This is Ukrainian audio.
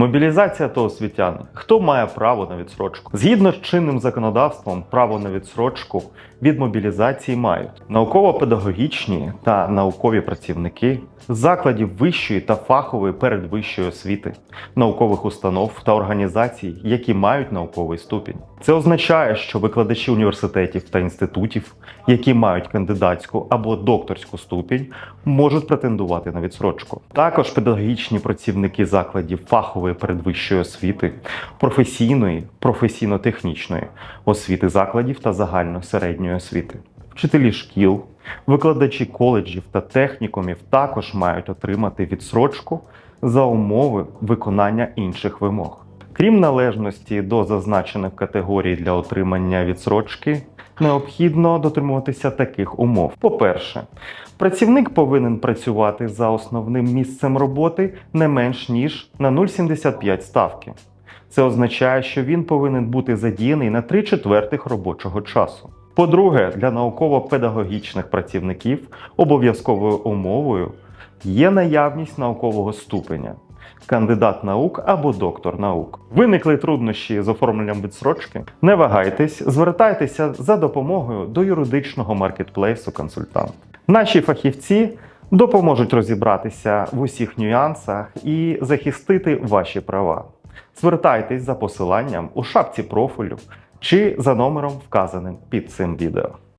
Мобілізація та освітяни. Хто має право на відсрочку? Згідно з чинним законодавством, право на відсрочку від мобілізації мають науково-педагогічні та наукові працівники закладів вищої та фахової передвищої освіти, наукових установ та організацій, які мають науковий ступінь. Це означає, що викладачі університетів та інститутів, які мають кандидатську або докторську ступінь, можуть претендувати на відсрочку. Також педагогічні працівники закладів фахової передвищої освіти, професійної, професійно-технічної освіти закладів та загальної середньої освіти. Вчителі шкіл, викладачі коледжів та технікумів також мають отримати відсрочку за умови виконання інших вимог. Крім належності до зазначених категорій для отримання відсрочки, необхідно дотримуватися таких умов. По-перше, працівник повинен працювати за основним місцем роботи не менш ніж на 0,75 ставки. Це означає, що він повинен бути задіяний на 3 четвертих робочого часу. По-друге, для науково-педагогічних працівників обов'язковою умовою є наявність наукового ступеня кандидат наук або доктор наук. Виникли труднощі з оформленням відсрочки? Не вагайтесь, звертайтеся за допомогою до юридичного маркетплейсу консультант. Наші фахівці допоможуть розібратися в усіх нюансах і захистити ваші права. Звертайтесь за посиланням у шапці профілю чи за номером, вказаним під цим відео.